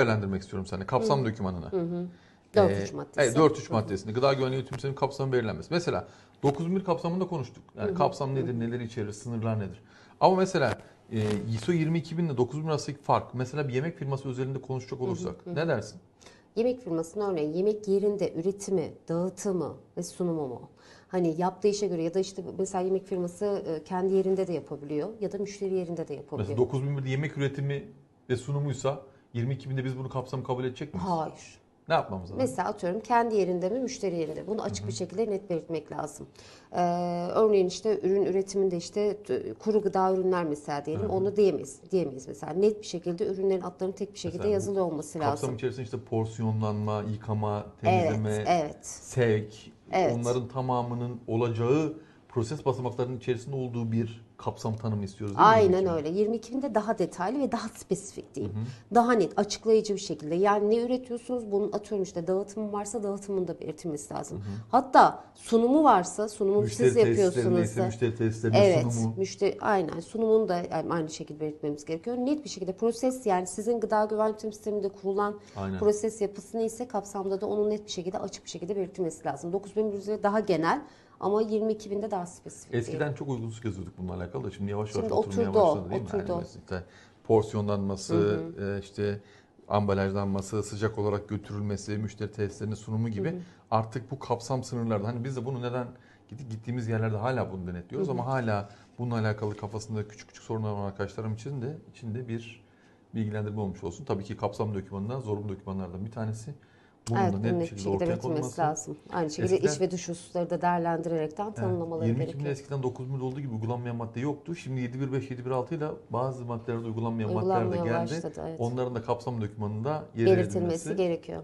değerlendirmek istiyorum seninle. Kapsam dokümanını. Hı hı. 4-3 Ee, maddesi. Evet 4-3 maddesinde gıda güvenliği yönetiminin kapsamı belirlenmesi. Mesela 9001 kapsamında konuştuk. Yani kapsam nedir, neleri içerir, sınırlar nedir? Ama mesela e, ISO 22000 ile 9001 arasındaki fark. Mesela bir yemek firması özelinde konuşacak olursak ne dersin? Yemek firmasının örneğin yemek yerinde üretimi, dağıtımı ve sunumu mu? Hani yaptığı işe göre ya da işte mesela yemek firması e, kendi yerinde de yapabiliyor ya da müşteri yerinde de yapabiliyor. Mesela 9001'de yemek üretimi ve sunumuysa 22000'de biz bunu kapsam kabul edecek miyiz? Hayır. Ne yapmamız lazım? Mesela atıyorum kendi yerinde mi müşteri yerinde. Bunu açık bir şekilde net belirtmek lazım. Ee, örneğin işte ürün üretiminde işte kuru gıda ürünler mesela diyelim onu diyemeyiz. Diyemeyiz mesela. Net bir şekilde ürünlerin adlarının tek bir şekilde Mesela yazılı olması Kapsam lazım. içerisinde işte porsiyonlanma, yıkama, Evet, temizleme, evet. sevk, Evet. onların tamamının olacağı proses basamaklarının içerisinde olduğu bir kapsam tanımı istiyoruz değil mi? Aynen bizim için? öyle. 22'binde daha detaylı ve daha spesifik diyeyim. Daha net, açıklayıcı bir şekilde. Yani ne üretiyorsunuz? Bunun atıyorum işte dağıtımı varsa dağıtımın da belirtilmesi lazım. Hatta sunumu varsa sunumu Müşteri siz yapıyorsunuz. da- müşteri tesislerinin Evet, sunumu. müşteri aynen sunumunu da yani aynı şekilde belirtmemiz gerekiyor. Net bir şekilde proses yani sizin gıda güvenlik sisteminde kurulan Aynen. proses yapısı neyse kapsamda da onun net bir şekilde açık bir şekilde belirtilmesi lazım. 9100'de daha genel ama 22.000'de daha spesifik. Eskiden çok uygunsuz yazıyorduk bununla alakalı da şimdi yavaş yavaş Şimdi oturmaya oturdu başladı değil mi? oturdu. Yani mesela işte porsiyonlanması, e, işte ambalajlanması, sıcak olarak götürülmesi, müşteri tesislerinin sunumu gibi artık bu kapsam sınırlarda. Hani biz de bunu neden gittiğimiz yerlerde hala bunu denetliyoruz ama hala bununla alakalı kafasında küçük küçük sorunlar olan arkadaşlarım için de içinde bir bilgilendirme olmuş olsun. Tabii ki kapsam dokümanından zorunlu dokümanlardan bir tanesi. Bunun evet, da net bir şekilde şekilde konulması. lazım. Aynı şekilde Eskiden- iç ve dış hususları da değerlendirerekten tanımlamaları 22 gerekiyor. binde eskiden 9 bin olduğu gibi uygulanmayan madde yoktu. Şimdi 715, 716 ile bazı maddelerde uygulanmayan maddeler de geldi. başladı. Evet. Onların da kapsam dokümanında yer Belirtilmesi gerekiyor.